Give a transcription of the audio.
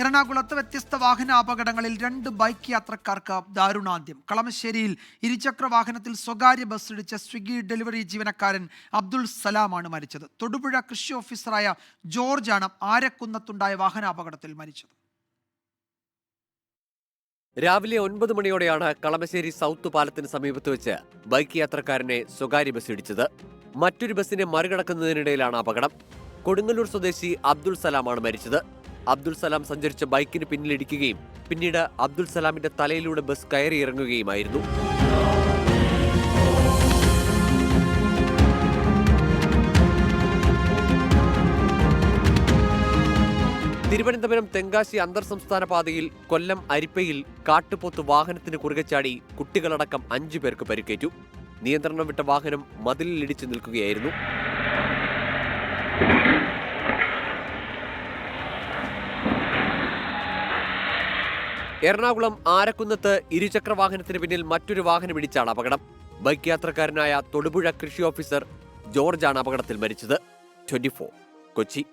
എറണാകുളത്ത് വ്യത്യസ്ത വാഹന അപകടങ്ങളിൽ രണ്ട് ബൈക്ക് യാത്രക്കാർക്ക് ദാരുണാന്ത്യം. കളമശ്ശേരിയിൽ ഇരുചക്ര വാഹനത്തിൽ സ്വകാര്യ ബസ് ഇടിച്ച സ്വിഗ്ഗി ഡെലിവറി ജീവനക്കാരൻ അബ്ദുൾ സലാമാണ് മരിച്ചത്. തൊടുപുഴ കൃഷി ഓഫീസറായ ജോർജാണ് ആരക്കുന്നത്തുണ്ടായ വാഹനാപകടത്തിൽ മരിച്ചത്. രാവിലെ ഒൻപത് മണിയോടെയാണ് കളമശ്ശേരി സൗത്ത് പാലത്തിന് സമീപത്ത് വെച്ച് ബൈക്ക് യാത്രക്കാരനെ സ്വകാര്യ ബസ് ഇടിച്ചത്. മറ്റൊരു ബസിനെ മറികടക്കുന്നതിനിടയിലാണ് അപകടം. കൊടുങ്ങല്ലൂർ സ്വദേശി അബ്ദുൾ സലാമാണ് മരിച്ചത്. അബ്ദുൾ സലാം സഞ്ചരിച്ച ബൈക്കിന് പിന്നിലിടിക്കുകയും പിന്നീട് അബ്ദുൾ സലാമിന്റെ തലയിലൂടെ ബസ് കയറി ഇറങ്ങുകയുമായിരുന്നു തിരുവനന്തപുരം തെങ്കാശി അന്തർ സംസ്ഥാന പാതയിൽ കൊല്ലം അരിപ്പയിൽ കാട്ടുപോത്ത് വാഹനത്തിന് കുറുകെ ചാടി കുട്ടികളടക്കം അഞ്ചു പേർക്ക് പരിക്കേറ്റു. നിയന്ത്രണം വിട്ട വാഹനം മതിലിലിടിച്ച് നിൽക്കുകയായിരുന്നു. എറണാകുളം ആരക്കുന്നത്ത് ഇരുചക്ര വാഹനത്തിന് പിന്നിൽ മറ്റൊരു വാഹനം ഇടിച്ചാണ് അപകടം. ബൈക്ക് യാത്രക്കാരനായ തൊടുപുഴ കൃഷി ഓഫീസർ ജോർജാണ് അപകടത്തിൽ മരിച്ചത്. ട്വന്റി കൊച്ചി.